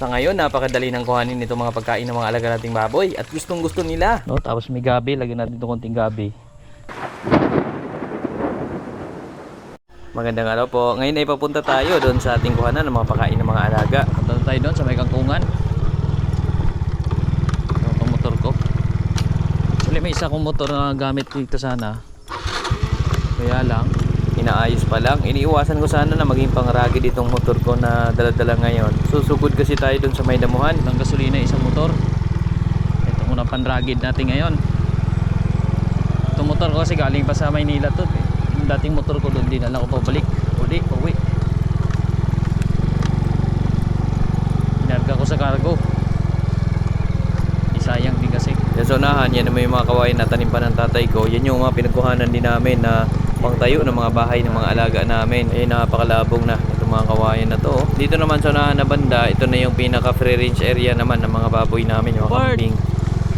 Sa ngayon, napakadali ng kuhanin nito mga pagkain ng mga alaga nating baboy at gustong gusto nila. No, tapos may gabi, lagyan natin itong konting gabi. Magandang araw po. Ngayon ay papunta tayo doon sa ating kuhanan ng mga pagkain ng mga alaga. Punta tayo doon sa may kangkungan. Ito ang motor ko. Actually, may isa akong motor na gamit dito sana. Kaya lang, inaayos pa lang. Iniiwasan ko sana na maging pangragi ditong motor ko na daladala ngayon. Susugod kasi tayo doon sa may damuhan. Ng gasolina isang motor. Ito muna panragid natin ngayon. Itong motor ko kasi galing pa sa Maynila to. eh. Yung dating motor ko doon, dinala ko pabalik. Uli, pauwi. Pinarga ko sa cargo. Sayang din kasi. Sa unahan, yan naman yung mga kawain na tanim pa ng tatay ko. Yan yung mga pinagkuhanan din namin na pangtayo ng mga bahay ng mga alaga namin. Eh, napakalabong na itong mga kawain na to. Dito naman sa unahan na banda, ito na yung pinaka free range area naman ng mga baboy namin. Yung mga Bart! kambing.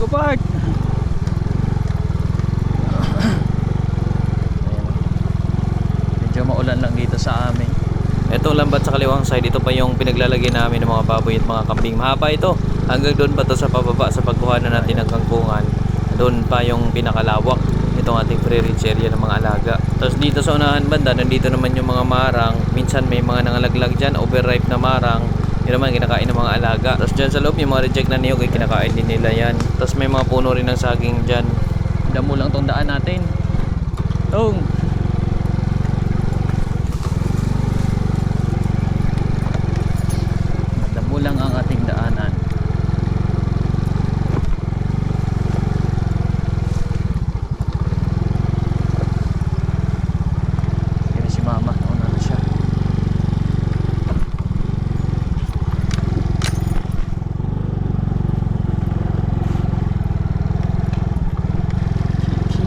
Go Bart! Medyo maulan lang dito sa amin. Ito lambat sa kaliwang side, ito pa yung pinaglalagay namin ng mga baboy at mga kambing. Mahaba ito. Hanggang doon pa to sa pababa sa pagkuha na natin ng kangkungan. Doon pa yung pinakalawak itong ating free range area ng mga alaga. Tapos dito sa unahan banda, nandito naman yung mga marang. Minsan may mga nangalaglag dyan, overripe na marang. Yun naman kinakain ng mga alaga. Tapos dyan sa loob, yung mga reject na niyog, ay kinakain din nila yan. Tapos may mga puno rin ng saging dyan. Damo lang tong daan natin. Tong! Damo lang ang ating daanan. Yan si mama, nauna na siya. Kiki.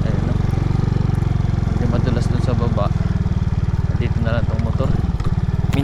Ayun no. Hindi madulas dun sa baba. Dito na lang tong motor.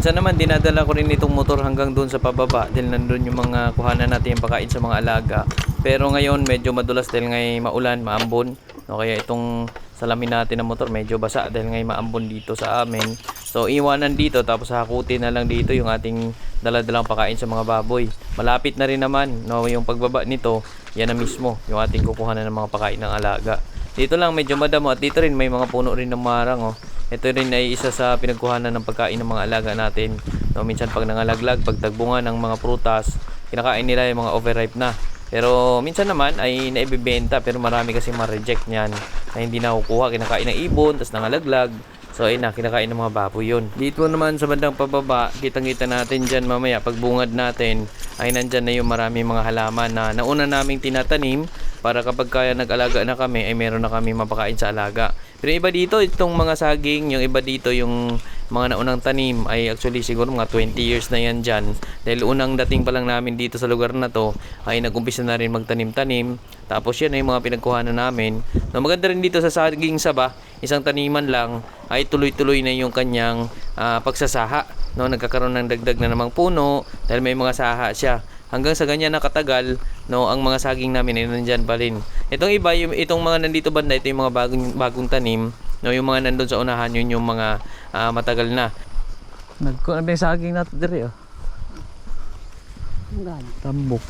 Minsan naman dinadala ko rin itong motor hanggang doon sa pababa dahil nandun yung mga kuhanan natin yung pagkain sa mga alaga. Pero ngayon medyo madulas dahil ngay maulan, maambon. No, kaya itong salamin natin ng motor medyo basa dahil ngay maambon dito sa amin. So iwanan dito tapos hakutin na lang dito yung ating daladalang pagkain sa mga baboy. Malapit na rin naman no, yung pagbaba nito, yan na mismo yung ating kukuhanan ng mga pagkain ng alaga. Dito lang medyo madamo at dito rin may mga puno rin ng marang oh. Ito rin ay isa sa pinagkuhanan ng pagkain ng mga alaga natin. No, minsan pag nangalaglag, pag tagbunga ng mga prutas, kinakain nila yung mga overripe na. Pero minsan naman ay naibibenta pero marami kasi ma-reject niyan na hindi nakukuha, kinakain ng ibon, tapos nangalaglag. So ayun na, kinakain ng mga baboy yun. Dito naman sa bandang pababa, kitang-kita natin dyan mamaya pag bungad natin ay nandyan na yung marami mga halaman na nauna naming tinatanim para kapag kaya nag-alaga na kami ay meron na kami mapakain sa alaga. Pero iba dito, itong mga saging, yung iba dito yung mga naunang tanim ay actually siguro mga 20 years na yan dyan. Dahil unang dating pa lang namin dito sa lugar na to ay nag-umpisa na rin magtanim-tanim. Tapos yan ay mga pinagkuhanan namin. No, maganda rin dito sa saging saba, isang taniman lang ay tuloy-tuloy na yung kanyang ah, pagsasaha. No, nagkakaroon ng dagdag na namang puno dahil may mga saha siya. Hanggang sa ganyan nakatagal, no, ang mga saging namin ay nandyan pa rin. Itong iba, yung, itong mga nandito banda, ito yung mga bagong, bagong tanim. No, yung mga nandun sa unahan, yun yung mga ah, matagal na. Nagkuhan ba yung saging natin diri, oh? Tambok.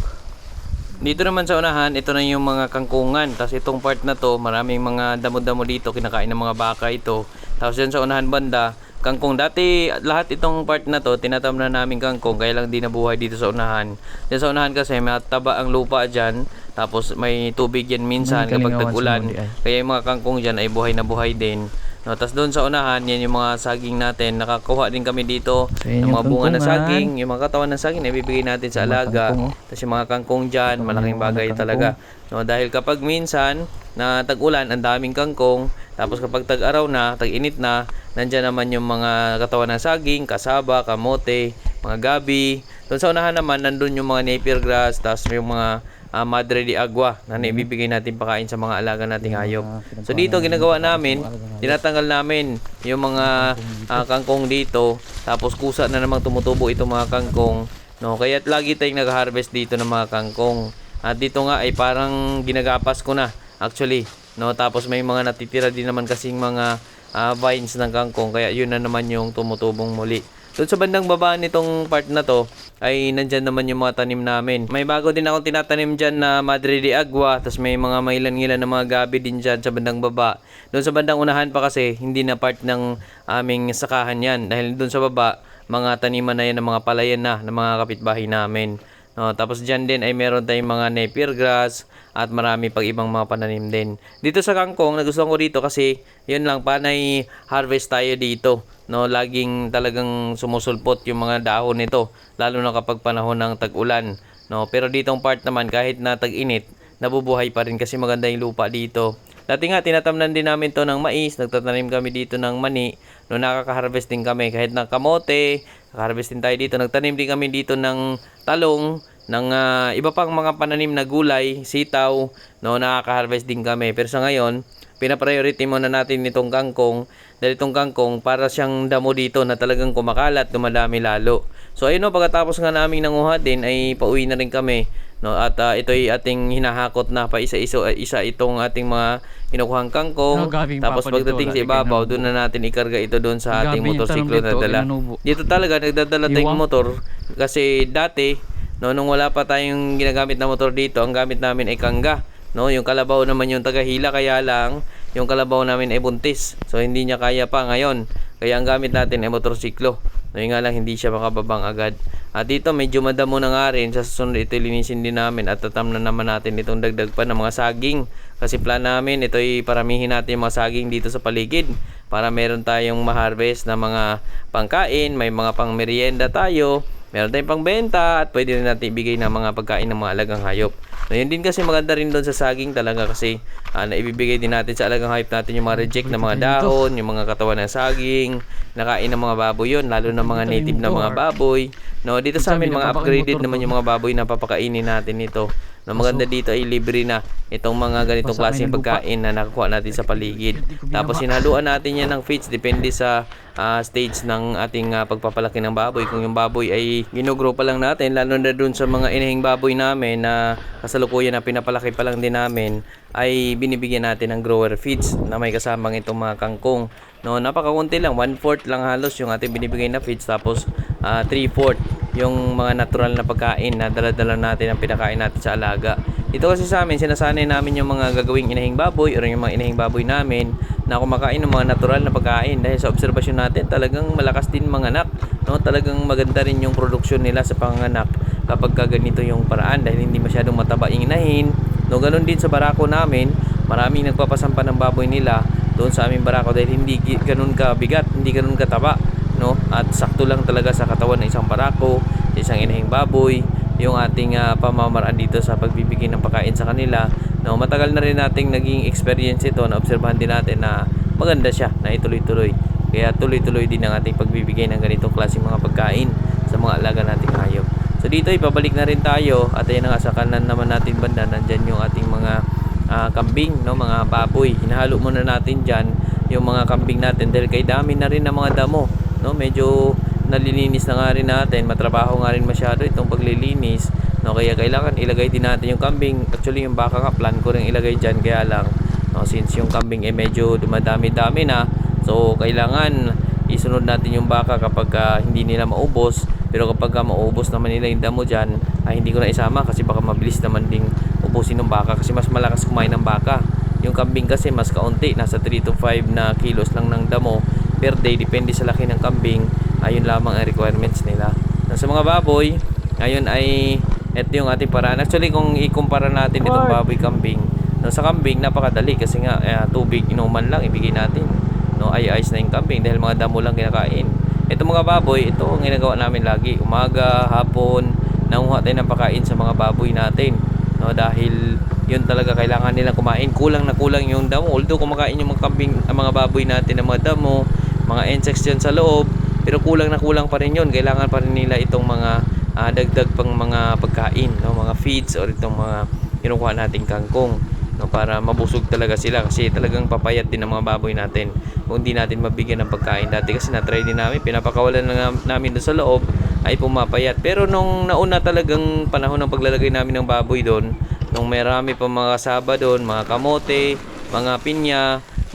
Dito naman sa unahan, ito na yung mga kangkungan. Tapos itong part na to, maraming mga damo-damo dito, kinakain ng mga baka ito. Tapos yan sa unahan banda, kangkong. Dati lahat itong part na to, tinatam na namin kangkong, kaya lang di nabuhay dito sa unahan. Yan sa unahan kasi mataba ang lupa dyan, tapos may tubig yan minsan May kapag tag-ulan. Kaya yung mga kangkong dyan ay buhay na buhay din. No, tapos doon sa unahan, yan yung mga saging natin. Nakakuha din kami dito So, ng yung mga bunga ng kangkungan. saging. Yung mga katawan ng saging, ibibigay natin sa alaga. oh. Tapos yung mga kangkong dyan, malaking bagay talaga. No, dahil kapag minsan na tag-ulan, ang daming kangkong. Tapos kapag tag-araw na, tag-init na, nandyan naman yung mga katawan ng saging, kasaba, kamote, mga gabi. Doon sa unahan naman, nandun yung mga napier grass, tapos yung mga ah, madre de agua na naibibigay natin pakain sa mga alaga nating hayop. So dito ginagawa namin, tinatanggal namin yung mga ah, kangkong dito, tapos kusa na namang tumutubo itong mga kangkong. No, kaya lagi tayong nag-harvest dito ng mga kangkong. At dito nga ay parang ginagapas ko na actually No, tapos may mga natitira din naman kasing mga ah, vines ng kangkong kaya yun na naman yung tumutubong muli. Doon sa bandang baba nitong part na to ay nandyan naman yung mga tanim namin. May bago din akong tinatanim dyan na Madre de Agua tapos may mga mailan-ngilan na mga gabi din dyan sa bandang baba. Doon sa bandang unahan pa kasi hindi na part ng aming sakahan yan dahil doon sa baba mga taniman na yan ng mga palayan na ng mga kapitbahay namin. No, tapos dyan din ay meron tayong mga napier grass at marami pag ibang mga pananim din. Dito sa kangkong, nagustuhan ko dito kasi yun lang, panay harvest tayo dito. No, laging talagang sumusulpot yung mga dahon nito, lalo na kapag panahon ng tag-ulan. No, pero ditong part naman kahit na tag-init, nabubuhay pa rin kasi maganda yung lupa dito. Dati nga, tinatamnan din namin to ng mais, nagtatanim kami dito ng mani, no nakaka-harvest din kami kahit ng kamote, nakaka-harvest din tayo dito, nagtanim din kami dito ng talong, ng ah, iba pang mga pananim na gulay, sitaw, no nakaka-harvest din kami. Pero sa ngayon, pinapriority muna natin itong kangkong dahil itong kangkong para siyang damo dito na talagang kumakalat, dumadami lalo. So ayun no, pagkatapos nga naming nanguha din ay pauwi na rin kami. No, at ah, ito ay ating hinahakot na pa isa-isa isa itong ating mga kinukuhang kangkong. Ano, gabing Tapos pagdating sa ibabaw, doon na natin ikarga ito doon sa ating motorsiklo na dala. Dito talaga nagdadala tayong motor kasi dati no nung wala pa tayong ginagamit na motor dito, ang gamit namin ay kangga. No, yung kalabaw naman yung tagahila kaya lang yung kalabaw namin ay buntis. So hindi niya kaya pa ngayon. Kaya ang gamit natin ay motorsiklo. No, nga lang hindi siya makababang agad. At dito medyo madamo na nga rin. Sa susunod ito linisin din namin at tatam na naman natin itong dagdag pa ng mga saging. Kasi plan namin ito ay paramihin natin yung mga saging dito sa paligid para meron tayong ma-harvest na mga pangkain, may mga pang merienda tayo, meron tayong pangbenta at pwede rin natin ibigay ng mga pagkain ng mga alagang hayop. Na yun din kasi maganda rin doon sa saging talaga kasi ah, naibibigay din natin sa alagang hayop natin yung mga reject na mga dahon, yung mga katawan ng saging, nakain ng mga baboy yun, lalo na mga native na mga baboy. No, dito sa amin mga upgraded naman yung mga baboy na papakainin natin ito. No, maganda dito ay libre na itong mga ganitong klaseng pagkain na nakuha natin sa paligid. Tapos sinaluan natin yan ng feeds depende sa ah, stage ng ating ah, pagpapalaki ng baboy. Kung yung baboy ay ginugro pa lang natin, lalo na dun sa mga inahing baboy namin na kasalukuyan na pinapalaki pa lang din namin, ay binibigyan natin ng grower feeds na may kasamang itong mga kangkong. No, napakakunti lang, 1/4 lang halos yung ating binibigay na feeds tapos ah, 3/4 yung mga natural na pagkain na dala-dala natin ang pinakain natin sa alaga. Dito kasi sa amin, sinasanay namin yung mga gagawing inahing baboy o yung mga inahing baboy namin na kumakain ng mga natural na pagkain dahil sa obserbasyon natin talagang malakas din mga anak no talagang maganda rin yung produksyon nila sa panganak kapag ka ganito yung paraan dahil hindi masyadong mataba yung inahin. No ganun din sa barako namin maraming nagpapasampa ng baboy nila doon sa aming barako dahil hindi ganun kabigat hindi ganun kataba no? At sakto lang talaga sa katawan ng isang barako isang inahing baboy yung ating ah, pamamaraan dito sa pagbibigay ng pagkain sa kanila. No matagal na rin nating naging experience ito na obserbahan din natin na maganda siya na ituloy-tuloy. Kaya tuloy-tuloy din ang ating pagbibigay ng ganitong klaseng mga pagkain sa mga alaga nating hayop so dito ipabalik na rin tayo. At ayun na nga sa kanan naman natin banda nandyan yung ating mga ah, kambing no? Mga baboy. Hinahalo muna natin dyan yung mga kambing natin dahil kay dami na rin ng mga damo no? Medyo nalilinis na nga rin natin. Matrabaho nga rin masyado itong paglilinis no? Kaya kailangan ilagay din natin yung kambing. Actually yung baka nga plan ko rin ilagay dyan. Kaya lang no? Since yung kambing eh medyo dumadami-dami na. So kailangan isunod natin yung baka kapag ah, hindi nila maubos pero kapag ah, maubos naman nila yung damo dyan ay hindi ko na isama kasi baka mabilis naman ding ubusin ng baka kasi mas malakas kumain ng baka. Yung kambing kasi mas kaunti nasa 3 to 5 na kilos lang ng damo per day depende sa laki ng kambing ayun lamang ang requirements nila. Na sa mga baboy ngayon ay ito yung ating paraan. Actually kung ikumpara natin itong baboy kambing no, sa kambing napakadali kasi nga eh, tubig inuman lang ibigay natin no? Ay ayos na yung kambing dahil mga damo lang kinakain ito mga baboy ito ang ginagawa namin lagi. Umaga hapon nanguha tayo ng pakain sa mga baboy natin. No dahil yun talaga kailangan nilang kumain. Kulang na kulang yung damo. Although kumakain yung mga kambing ang mga baboy natin ng mga damo mga insects dyan sa loob pero kulang na kulang pa rin yun. Kailangan pa rin nila itong mga ah, dagdag pang mga pagkain no mga feeds or itong mga kinukuha nating kangkong no para mabusog talaga sila kasi talagang papayat din ang mga baboy natin kung hindi natin mabigyan ng pagkain. Dati kasi na-try din namin pinapakawalan na nga- namin doon sa loob ay pumapayat. Pero nung nauna talagang panahon ng paglalagay namin ng baboy doon nung marami pa mga kasaba doon, mga kamote, mga pinya,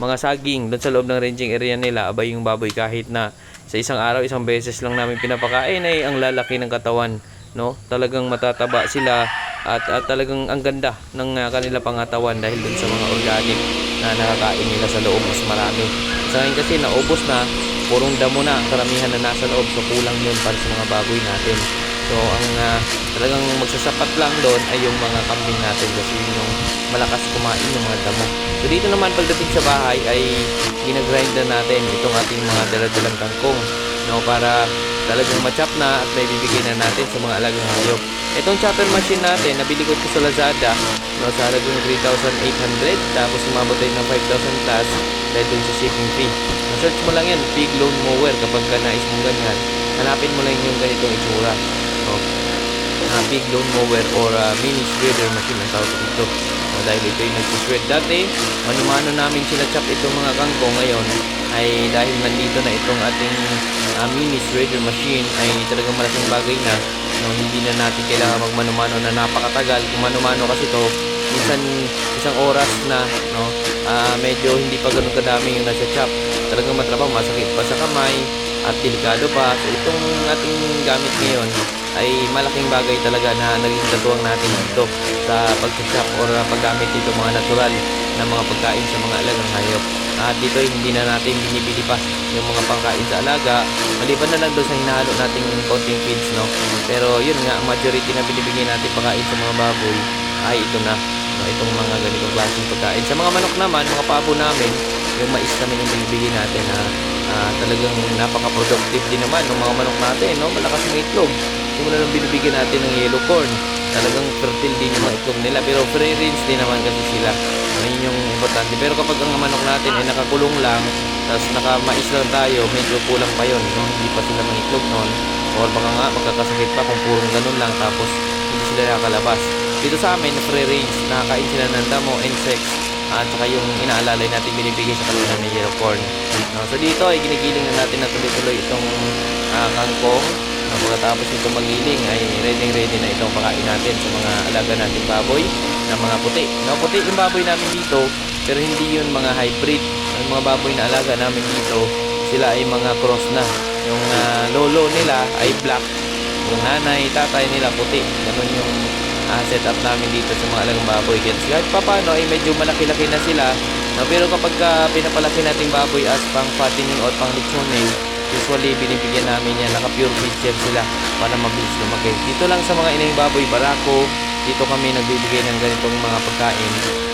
mga saging doon sa loob ng ranging area nila, abay yung baboy kahit na sa isang araw, isang beses lang namin pinapakain ay ang lalaki ng katawan, no? Talagang matataba sila at, at talagang ang ganda ng uh, kanila pangatawan dahil dun sa mga organic na nakakain nila sa loob mas marami. Sa ngayon kasi naubos na, purong damo na karamihan na nasa loob so kulang yun para sa mga baboy natin. So ang ah, talagang magsasapat lang doon ay yung mga kambing natin kasi yun yung malakas kumain yung mga damo. So dito naman pagdating sa bahay ay ginagrind na natin itong ating mga daladalang kangkong no, para talagang machop na at may bibigay na natin sa mga alagang hayop. Itong chopper machine natin, nabili ko ito sa Lazada no, sa halagang 3,800 tapos umabot tayo ng 5,000 plus dahil dun sa shipping fee. Na-search mo lang yan, big loan mower kapag ka nais mong ganyan. Hanapin mo lang yung ganitong itsura. No? uh, big loan mower or uh, mini shredder machine ang tawag dito. Uh, dahil ito yung nagsishred dati, mano-mano namin sila chop itong mga kangkong ngayon ay dahil nandito na itong ating uh, mini shredder machine ay talagang malaking bagay na no, hindi na natin kailangan magmano-mano na napakatagal. Kung mano-mano kasi to minsan isang oras na no ah, medyo hindi pa ganun kadami yung nasa chop talagang matrabaho masakit pa sa kamay at delikado pa. So itong ating gamit ngayon ay malaking bagay talaga na naging katuwang natin dito sa pag-chop or paggamit dito mga natural na mga pagkain sa mga alagang hayop. At dito ay hindi na natin binibili pa yung mga pangkain sa alaga. Maliban na lang doon sa hinahalo nating konting feeds no? Pero yun nga majority na binibigay natin pagkain sa mga baboy ay ito na no, itong mga ganitong klaseng pagkain. Sa mga manok naman mga pabo namin yung mais naman yung binibigay natin na ah, talagang napaka-productive din naman ng mga manok natin no? Malakas yung itlog. Simula nung binibigyan natin ng yellow corn. Talagang fertile din yung mga itlog nila pero free range din naman kasi sila. Ano yun yung importante? Pero kapag ang manok natin ay nakakulong lang tapos nakamais lang tayo medyo kulang pa yun no? hindi pa sila mangitlog noon. Or baka nga magkakasakit pa kung purong ganun lang tapos hindi sila nakakalabas. Dito sa amin free range nakakain sila ng damo insects at saka yung inaalalay natin binibigay sa kanila ng yellow corn no? so dito ay ginigiling na natin na tuloy-tuloy itong ah, kangkong na pagkatapos ito magiling ay ready ready na itong pakain natin sa mga alaga nating baboy na mga puti. No, puti yung baboy namin dito pero hindi yun mga hybrid. Ang mga baboy na alaga namin dito sila ay mga cross na. Yung ah, lolo nila ay black. Yung nanay, tatay nila puti. Ganun yung ah, setup namin dito sa mga alagang baboy. Kaya kahit pa paano ay medyo malaki-laki na sila. No, pero kapag ah, pinapalaki nating baboy as pang fattening or pang lechoning, usually binibigyan namin yan naka-pure feed share sila para mabilis lumaki. Dito lang sa mga inang baboy, barako, dito kami nagbibigay ng ganitong mga pagkain.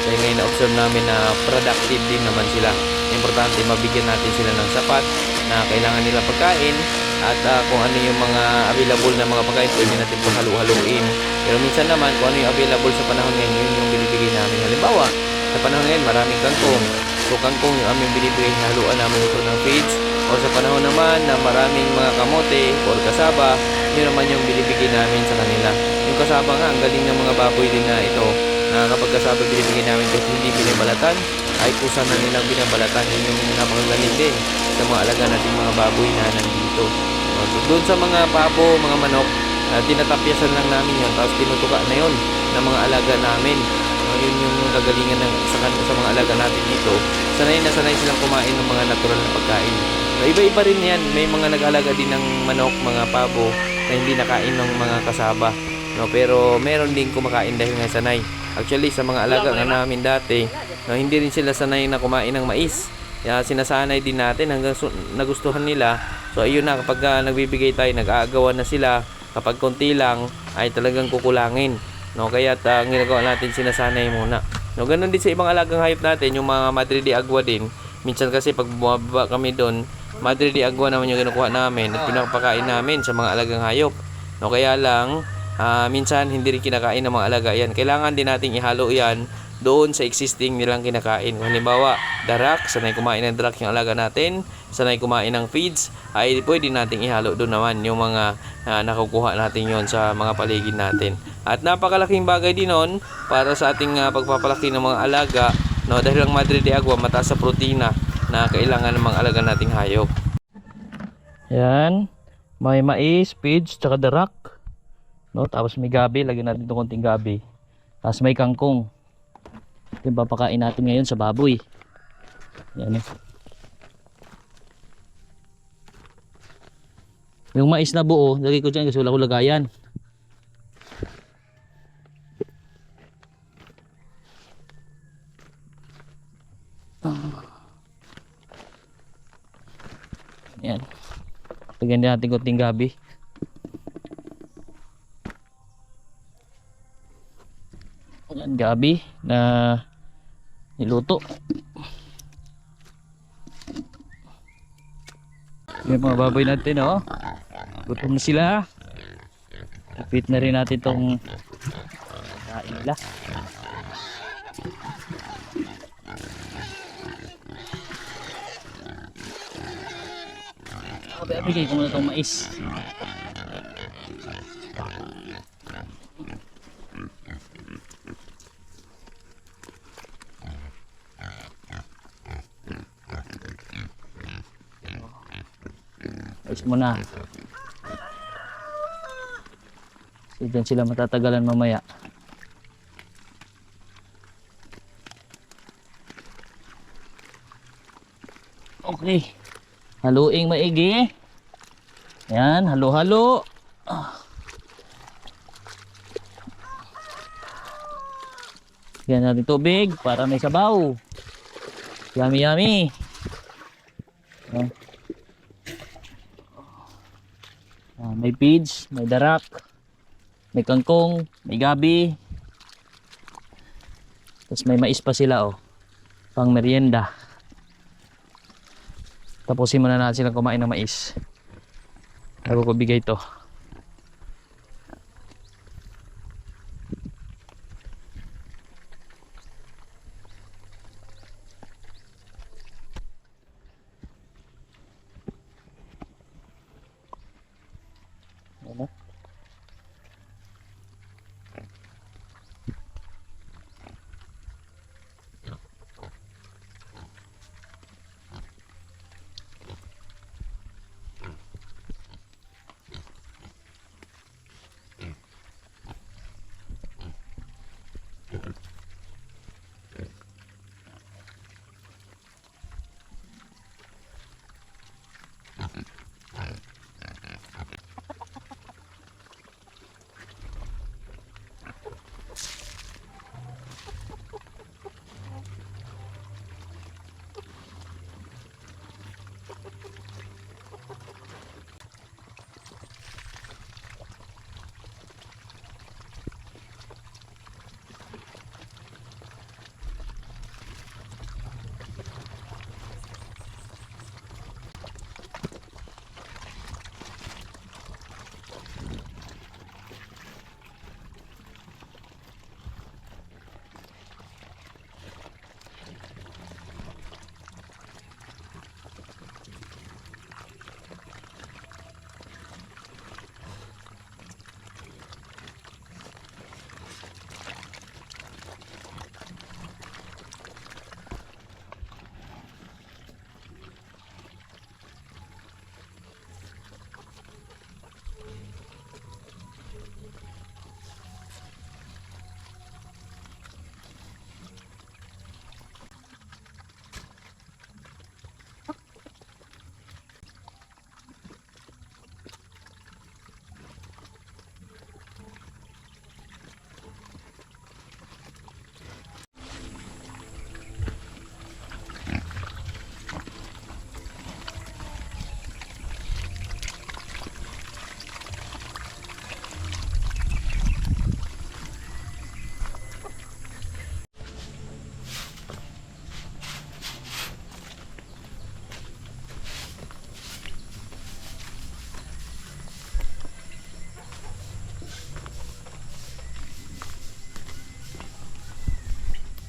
Dahil ngayon na-observe namin na productive din naman sila. Importante mabigyan natin sila ng sapat na kailangan nila pagkain at ah, kung ano yung mga available na mga pagkain pwede natin po halu-haluin. Pero minsan naman kung ano yung available sa panahon ngayon, yun yung binibigay namin. Halimbawa, sa panahon ngayon maraming kangkong. So kangkong yung aming binibigay, haluan namin ito ng feeds o sa panahon naman na maraming mga kamote or kasaba, yun naman yung binibigay namin sa kanila. Yung kasaba nga, ang galing ng mga baboy din na ito, na kapag kasaba binibigay namin kasi hindi binabalatan, ay kusa na nilang binabalatan. Yun yung napakagaling din sa mga alaga nating mga baboy na nandito. So, doon sa mga pabo, mga manok, uh, tinatapyasan lang namin yun, tapos tinutuka na yun ng mga alaga namin. So, yun yung kagalingan ng, sa, sa mga alaga natin dito. Sanay na sanay silang kumain ng mga natural na pagkain. So, iba-iba rin yan. May mga nag-alaga din ng manok, mga pabo, na hindi nakain ng mga kasaba. No, pero meron din kumakain dahil nga sanay. Actually, sa mga alaga nga namin dati, no, hindi rin sila sanay na kumain ng mais. Kaya sinasanay din natin hanggang su- nagustuhan nila. So ayun na, kapag ah, nagbibigay tayo, nag-aagawan na sila. Kapag konti lang, ay talagang kukulangin. No, kaya uh, ang ginagawa natin, sinasanay muna. No, ganun din sa ibang alagang hayop natin, yung mga Madre de Agua din. Minsan kasi pag bumababa kami doon, Madre de Agua naman yung kinukuha namin at pinapakain namin sa mga alagang hayop. No, kaya lang, ah, minsan hindi rin kinakain ng mga alaga yan. Kailangan din nating ihalo yan doon sa existing nilang kinakain. Kung halimbawa, darak, sanay kumain ng darak yung alaga natin, sanay kumain ng feeds, ay pwede nating ihalo doon naman yung mga ah, nakukuha natin yon sa mga paligid natin. At napakalaking bagay din nun para sa ating ah, pagpapalaki ng mga alaga, no, dahil ang Madre de Agua mataas sa protina na kailangan ng mga alaga nating hayop. Yan, may mais, feeds, tsaka darak. No, tapos may gabi, lagyan natin itong konting gabi. Tapos may kangkong. Ito papakain natin ngayon sa baboy. Yan eh. Yung mais na buo, lagay ko dyan kasi wala ko lagayan. Yan. Lagyan din natin konting gabi. Yan, gabi na niluto. Yung mga baboy natin, oh. Gutom na sila. Kapit na rin natin tong kain nila. Sabi, bigay ko muna tong mais. Mais muna. Kasi dyan sila matatagalan mamaya. Okay. Haluing maigi. Yan, halo-halo. Yan natin tubig para may sabaw. Yummy, yummy. Yan. May peach, may darak, may kangkong, may gabi. Tapos may mais pa sila oh. Pang merienda. Tapusin muna natin silang kumain ng mais. Bago ko bigay to.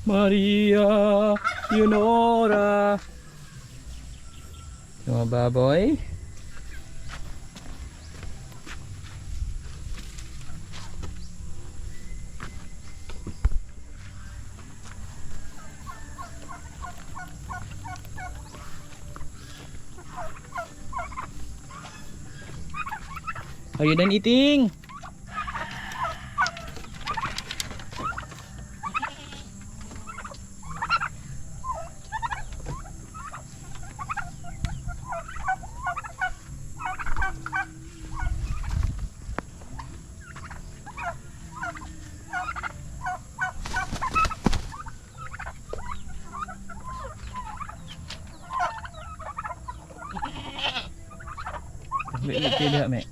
Maria Yunora. Yung mga baboy. Ayun ang iting. kêu kêu nữa mẹ